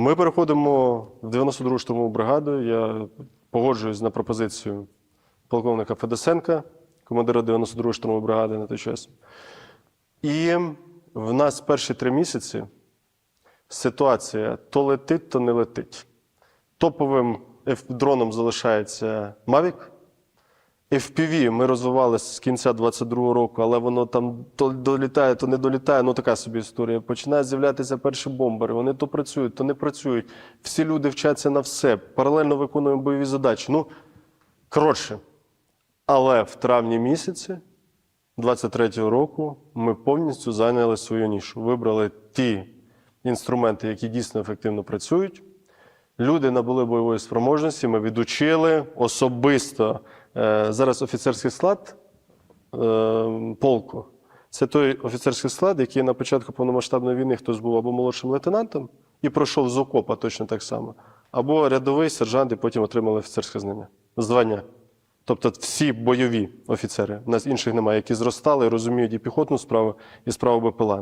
Ми переходимо в 92-ту штурмову бригаду. Я погоджуюсь на пропозицію полковника Федосенка, командира 92-ї штурмової бригади на той час. І в нас перші три місяці ситуація то летить, то не летить. Топовим дроном залишається Mavic. FPV ми розвивали з кінця 22-го року, але воно там то долітає, то не долітає. Ну така собі історія. Починають з'являтися перші бомбери. Вони то працюють, то не працюють. Всі люди вчаться на все. Паралельно виконуємо бойові задачі. Ну, коротше. Але в травні місяці 23-го року ми повністю зайняли свою нішу. Вибрали ті інструменти, які дійсно ефективно працюють. Люди набули бойової спроможності, ми відучили особисто. Е, зараз офіцерський склад е, полку. Це той офіцерський склад, який на початку повномасштабної війни хтось був або молодшим лейтенантом і пройшов з окопа точно так само, або рядовий сержант, і потім отримали офіцерське знання, звання. Тобто всі бойові офіцери, у нас інших немає, які зростали, розуміють і піхотну справу, і справу БПЛА.